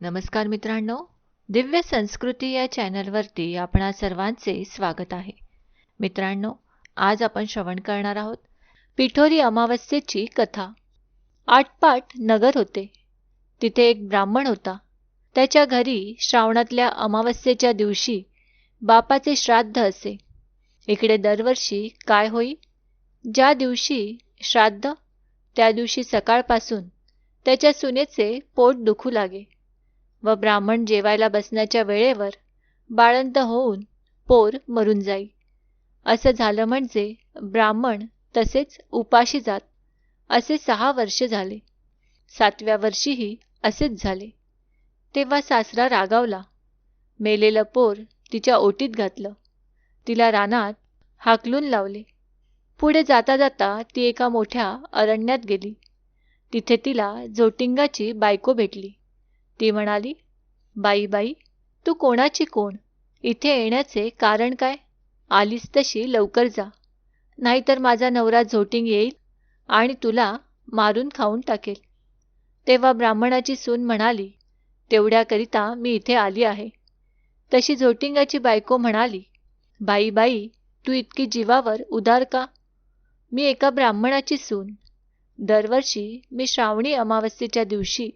नमस्कार मित्रांनो दिव्य संस्कृती या चॅनलवरती आपणा सर्वांचे स्वागत आहे. मित्रांनो आज आपण श्रवण करणार आहोत पिठोरी अमावस्येची कथा. आटपाट नगर होते. तिथे एक ब्राह्मण होता. त्याच्या घरी श्रावणातल्या अमावस्येच्या दिवशी बापाचे श्राद्ध असे. इकडे दरवर्षी काय होई? ज्या दिवशी श्राद्ध त्या दिवशी सकाळपासून त्याच्या सुनेचे पोट दुखू लागे. व ब्राह्मण जेवायला बसण्याच्या वेळेवर बाळंत होऊन पोर मरून जाई. असं झालं म्हणजे ब्राह्मण तसेच उपाशी जात असे सहा वर्ष झाले. सातव्या वर्षीही असेच झाले. तेव्हा सासरा रागावला. मेलेलं पोर तिच्या ओटीत घातलं. तिला रानात हाकलून लावले. पुढे जाता जाता ती एका मोठ्या अरण्यात गेली. तिथे तिला जोटिंगाची बायको भेटली. ती म्हणाली बाई बाई तू कोणाची कोण? इथे येण्याचे कारण काय? आलीस तशी लवकर जा. नाहीतर माझा नवरा झोटिंग येईल आणि तुला मारून खाऊन टाकेल. तेव्हा ब्राह्मणाची सून म्हणाली तेवढ्याकरिता मी इथे आली आहे. तशी झोटिंगाची बायको म्हणाली बाई बाई तू इतकी जीवावर उदार का? मी एका ब्राह्मणाची सून. दरवर्षी मी श्रावणी अमावस्येच्या दिवशी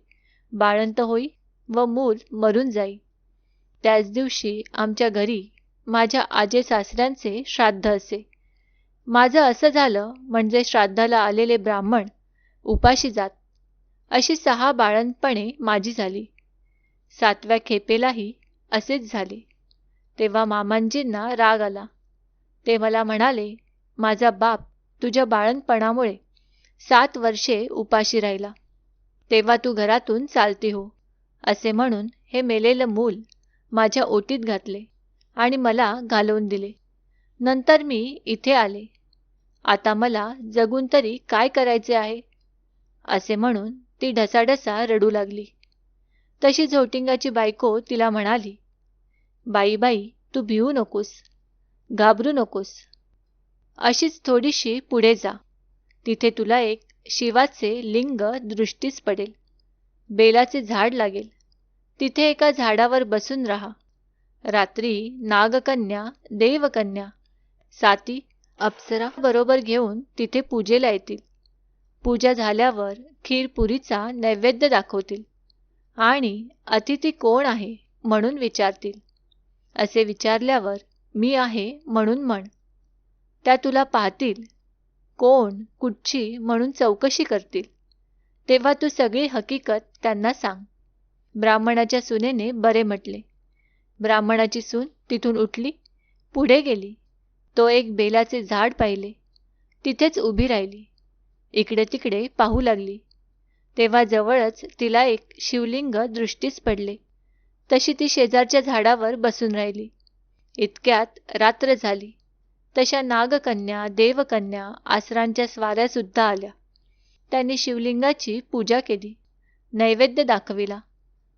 बाळंत होई व मूल मरून जाई. त्याच दिवशी आमच्या घरी माझ्या आजे सासऱ्यांचे श्राद्ध असे. माझं असं झालं म्हणजे श्राद्धाला आलेले ब्राह्मण उपाशी जात. अशी सहा बाळंतपणे माझी झाली. सातव्या खेपेलाही असेच झाले. तेव्हा मामांजींना राग आला. ते मला म्हणाले माझा बाप तुझ्या बाळंतपणामुळे सात वर्षे उपाशी राहिला. तेव्हा तू घरातून चालती हो असे म्हणून हे मेलेलं मूल माझ्या ओटीत घातले आणि मला घालवून दिले. नंतर मी इथे आले. आता मला जगून तरी काय करायचे आहे? असे म्हणून ती ढसाढसा रडू लागली. तशी झोटिंगाची बायको तिला म्हणाली बाई बाई तू भिवू नकोस घाबरू नकोस. अशीच थोडीशी पुढे जा. तिथे तुला एक शिवाचे लिंग दृष्टीस पडेल. बेलाचे झाड लागेल. तिथे एका झाडावर बसून राहा. रात्री नागकन्या देवकन्या साती अप्सरा बरोबर घेऊन तिथे पूजेला येतील. पूजा झाल्यावर खीरपुरीचा नैवेद्य दाखवतील. आणि अतिथी कोण आहे म्हणून विचारतील. असे विचारल्यावर मी आहे म्हणून म्हण. त्या तुला पाहतील. कोण कुठची म्हणून चौकशी करतील. तेव्हा तू सगळी हकीकत त्यांना सांग. ब्राह्मणाच्या सुनेने बरे म्हटले. ब्राह्मणाची सून तिथून उठली पुढे गेली. तो एक बेलाचे झाड पाहिले. तिथेच उभी राहिली. इकडे तिकडे पाहू लागली. तेव्हा जवळच तिला एक शिवलिंग दृष्टीस पडले. तशी ती शेजारच्या झाडावर बसून राहिली. इतक्यात रात्र झाली. तशा नागकन्या देवकन्या आसरांच्या स्वाऱ्या सुद्धा आल्या. त्यांनी शिवलिंगाची पूजा केली नैवेद्य दाखविला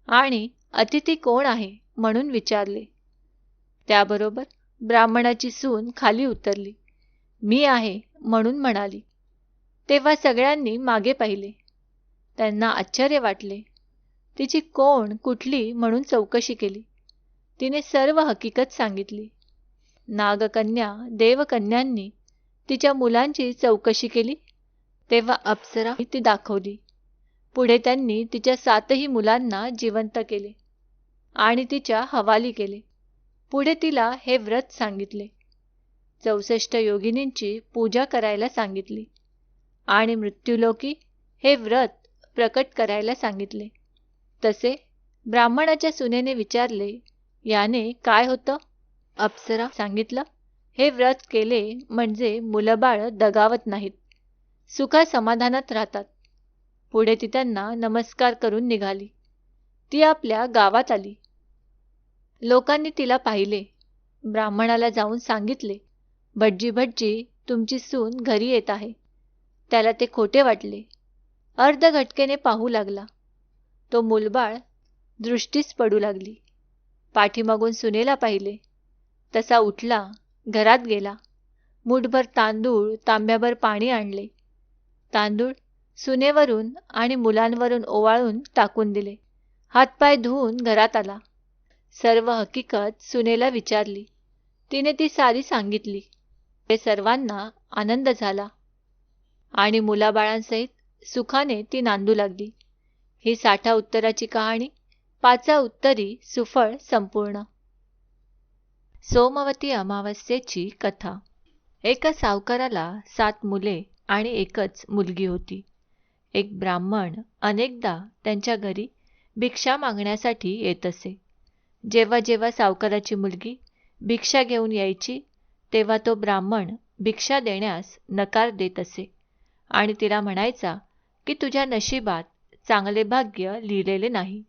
आणि अतिथी कोण आहे? म्हणून विचारले. त्याबरोबर ब्राह्मणाची सून खाली उतरली. मी आहे म्हणून म्हणाली. तेव्हा सगळ्यांनी मागे पाहिले. त्यांना आश्चर्य वाटले. तिची कोण कुठली? म्हणून चौकशी केली. तिने सर्व हकीकत सांगितली. नागकन्या देवकन्यांनी तिच्या मुलांची चौकशी केली. तेव्हा अप्सरा ती दाखवली. पुढे त्यांनी तिच्या सातही मुलांना जिवंत केले आणि तिच्या हवाली केले. पुढे तिला हे व्रत सांगितले. चौसष्ट योगिनींची पूजा करायला सांगितली आणि मृत्यूलोकी हे व्रत प्रकट करायला सांगितले. तसे ब्राह्मणाच्या सुनेने विचारले याने काय होतं? अप्सरा सांगितलं. हे व्रत केले म्हणजे मुलंबाळ दगावत नाहीत. सुखा समाधानात राहतात. पुढे ती त्यांना नमस्कार करून निघाली. ती आपल्या गावात आली. लोकांनी तिला पाहिले. ब्राह्मणाला जाऊन सांगितले भटजी भटजी तुमची सून घरी येत आहे. त्याला ते खोटे वाटले. अर्ध घटकेने पाहू लागला. तो मुलबाळ दृष्टीस पडू लागली. पाठीमागून सुनेला पाहिले. तसा उठला घरात गेला. मुठभर तांदूळ तांब्याभर पाणी आणले. तांदूळ सुनेवरून आणि मुलांवरून ओवाळून टाकून दिले. हातपाय धुवून घरात आला. सर्व हकीकत सुनेला विचारली. तिने ती सारी सांगितली. ते सर्वांना आनंद झाला. आणि मुलाबाळांसहित सुखाने ती नांदू लागली. ही साठा उत्तराची कहाणी पाचा उत्तरी सुफळ संपूर्ण. सोमवती अमावस्येची कथा. एका सावकाराला सात मुले आणि एकच मुलगी होती. एक ब्राह्मण अनेकदा त्यांच्या घरी भिक्षा मागण्यासाठी येत असे. जेव्हा जेव्हा सावकाराची मुलगी भिक्षा घेऊन यायची तेव्हा तो ब्राह्मण भिक्षा देण्यास नकार देत असे आणि तिला म्हणायचा की तुझ्या नशिबात चांगले भाग्य लिहिलेले नाही.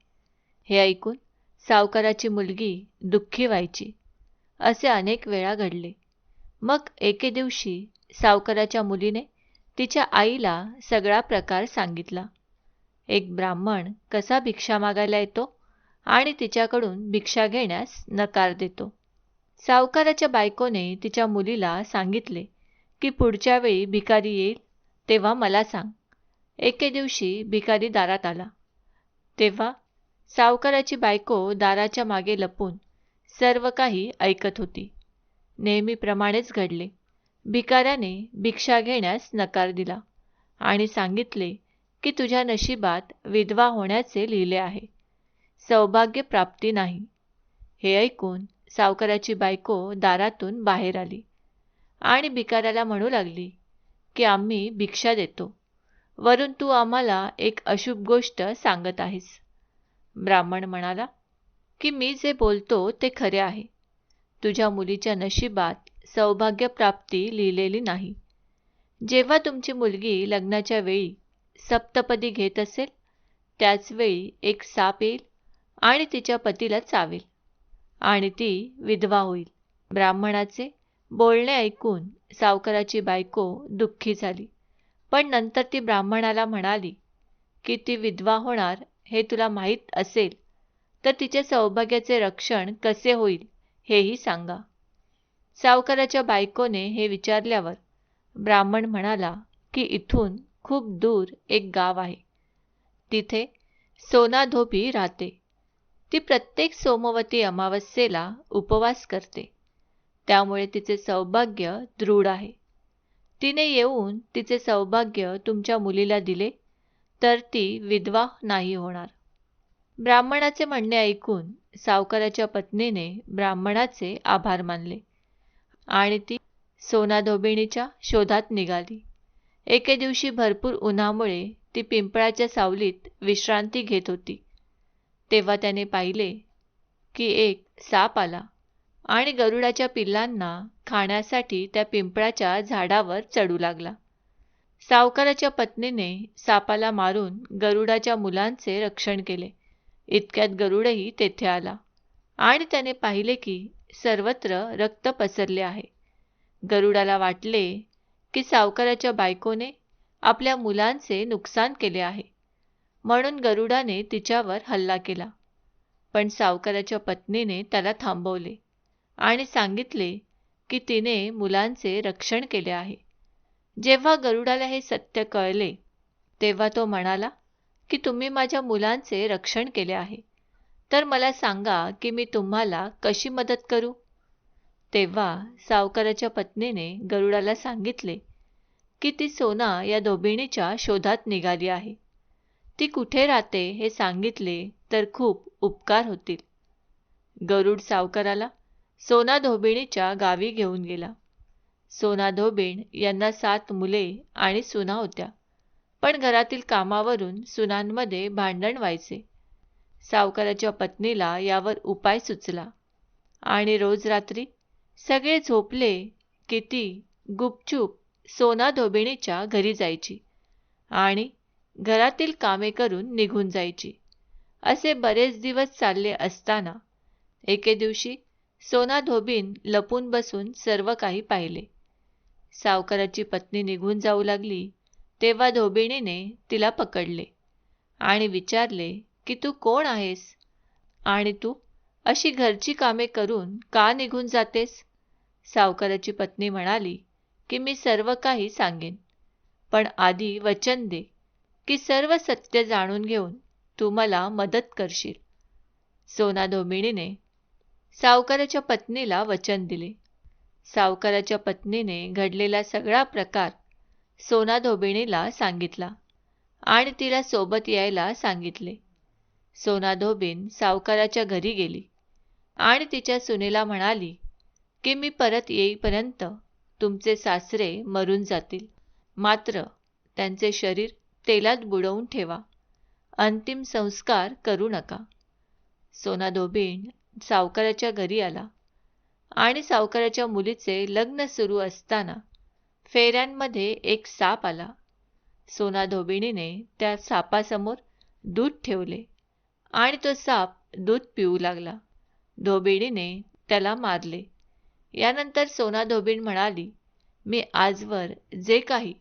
हे ऐकून सावकाराची मुलगी दुःखी व्हायची. असे अनेक वेळा घडले. मग एके दिवशी सावकाराच्या मुलीने तिच्या आईला सगळा प्रकार सांगितला. एक ब्राह्मण कसा भिक्षा मागायला येतो आणि तिच्याकडून भिक्षा घेण्यास नकार देतो. सावकाराच्या बायकोने तिच्या मुलीला सांगितले की पुढच्या वेळी भिकारी येईल तेव्हा मला सांग. एके दिवशी भिकारी दारात आला. तेव्हा सावकाराची बायको दाराच्या मागे लपून सर्व काही ऐकत होती. नेहमीप्रमाणेच घडले. भिकाऱ्याने भिक्षा घेण्यास नकार दिला आणि सांगितले की तुझ्या नशिबात विधवा होण्याचे लिहिले आहे. सौभाग्य प्राप्ती नाही. हे ऐकून सावकाराची बायको दारातून बाहेर आली आणि भिकाऱ्याला म्हणू लागली की आम्ही भिक्षा देतो. वरून तू आम्हाला एक अशुभ गोष्ट सांगत आहेस. ब्राह्मण म्हणाला की मी जे बोलतो ते खरे आहे. तुझ्या मुलीच्या नशिबात सौभाग्यप्राप्ती लिहिलेली नाही. जेव्हा तुमची मुलगी लग्नाच्या वेळी सप्तपदी घेत असेल त्याचवेळी एक साप येईल आणि तिच्या पतीला चावेल आणि ती विधवा होईल. ब्राह्मणाचे बोलणे ऐकून सावकाराची बायको दुःखी झाली. पण नंतर ती ब्राह्मणाला म्हणाली की ती विधवा होणार हे तुला माहीत असेल तर तिच्या सौभाग्याचे रक्षण कसे होईल हेही सांगा. सावकाराच्या बायकोने हे विचारल्यावर ब्राह्मण म्हणाला की इथून खूप दूर एक गाव आहे. तिथे सोना धोबी राहते. ती प्रत्येक सोमवती अमावस्येला उपवास करते. त्यामुळे तिचे सौभाग्य दृढ आहे. तिने येऊन तिचे सौभाग्य तुमच्या मुलीला दिले तर ती विधवा नाही होणार. ब्राह्मणाचे म्हणणे ऐकून सावकाराच्या पत्नीने ब्राह्मणाचे आभार मानले आणि ती सोनाधोबिणीच्या शोधात निघाली. एके दिवशी भरपूर उन्हामुळे ती पिंपळाच्या सावलीत विश्रांती घेत होती. तेव्हा त्याने पाहिले की एक साप आला आणि गरुडाच्या पिल्लांना खाण्यासाठी त्या पिंपळाच्या झाडावर चढू लागला. सावकाराच्या पत्नीने सापाला मारून गरुडाच्या मुलांचे रक्षण केले. इतक्यात गरुडही तेथे आला. आणि त्याने पाहिले की सर्वत्र रक्त पसरले आहे. गरुडाला वाटले की सावकाराच्या बायकोने आपल्या मुलांचे नुकसान केले आहे. म्हणून गरुडाने तिच्यावर हल्ला केला. पण सावकाराच्या पत्नीने त्याला थांबवले आणि सांगितले की तिने मुलांचे रक्षण केले आहे. जेव्हा गरुडाला हे सत्य कळले तेव्हा तो म्हणाला की तुम्ही माझ्या मुलांचे रक्षण केले आहे. तर मला सांगा की मी तुम्हाला कशी मदत करू? तेव्हा सावकाराच्या पत्नीने गरुडाला सांगितले की ती सोना या धोबिणीच्या शोधात निघाली आहे. ती कुठे राहते हे सांगितले तर खूप उपकार होतील. गरुड सावकाराला सोना धोबिणीच्या गावी घेऊन गेला. सोना धोबीण यांना सात मुले आणि सुना होत्या. पण घरातील कामावरून सुनांमध्ये भांडण व्हायचे. सावकाराच्या पत्नीला यावर उपाय सुचला. आणि रोज रात्री सगळे झोपले की ती गुपचूप सोना धोबिणीच्या घरी जायची आणि घरातील कामे करून निघून जायची. असे बरेच दिवस चालले असताना एके दिवशी सोना धोबीन लपून बसून सर्व काही पाहिले. सावकाराची पत्नी निघून जाऊ लागली. तेव्हा धोबिणीने तिला पकडले आणि विचारले की तू कोण आहेस? आणि तू अशी घरची कामे करून का निघून जातेस? सावकाराची पत्नी म्हणाली की मी सर्व काही सांगेन पण आधी वचन दे की सर्व सत्य जाणून घेऊन तू मला मदत करशील. सोना धोबिणीने सावकाराच्या पत्नीला वचन दिले. सावकाराच्या पत्नीने घडलेला सगळा प्रकार सोना धोबिणीला सांगितला आणि तिला सोबत यायला सांगितले. सोना धोबीन सावकाराच्या घरी गेली आणि तिच्या सुनेला म्हणाली की मी परत येईपर्यंत तुमचे सासरे मरून जातील. मात्र त्यांचे शरीर तेलात बुडवून ठेवा. अंतिम संस्कार करू नका. सोना धोबीण सावकाराच्या घरी आला आणि सावकाराच्या मुलीचे लग्न सुरू असताना फेऱ्यांमध्ये एक साप आला. सोना धोबिणीने त्या सापासमोर दूध ठेवले आणि तो साप दूध पिऊ लागला. धोबिणीने त्याला मारले. यानंतर सोना धोबीण म्हणाली मी आजवर जे काही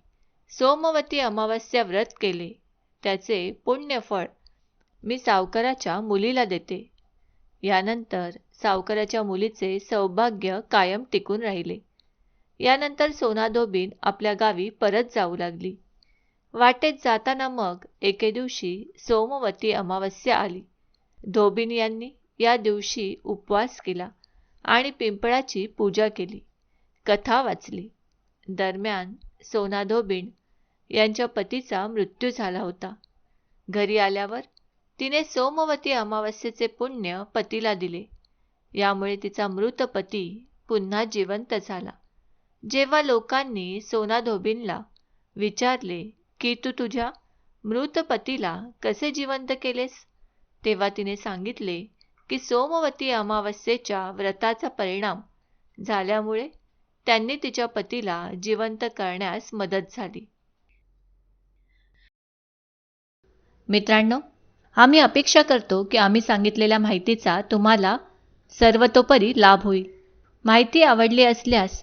सोमवती अमावस्या व्रत केले त्याचे पुण्यफळ मी सावकाराच्या मुलीला देते. यानंतर सावकाराच्या मुलीचे सौभाग्य कायम टिकून राहिले. यानंतर सोना धोबीन आपल्या गावी परत जाऊ लागली. वाटेत जाताना मग एके दिवशी सोमवती अमावस्या आली. धोबीन यांनी या दिवशी उपवास केला आणि पिंपळाची पूजा केली. कथा वाचली. दरम्यान सोना धोबीन यांच्या पतीचा मृत्यू झाला होता. घरी आल्यावर तिने सोमवती अमावस्येचे पुण्य पतीला दिले. यामुळे तिचा मृत पती पुन्हा जिवंत झाला. जेव्हा लोकांनी सोनाधोबीनला विचारले की तू तुझ्या मृत पतीला कसे जिवंत केलेस? तेव्हा तिने सांगितले की सोमवती अमावस्येच्या व्रताचा परिणाम झाल्यामुळे त्यांनी तिच्या पतीला जिवंत करण्यास मदत झाली. मित्रांनो आम्ही अपेक्षा करतो की आम्ही सांगितलेल्या माहितीचा तुम्हाला सर्वतोपरी लाभ होईल. माहिती आवडली असल्यास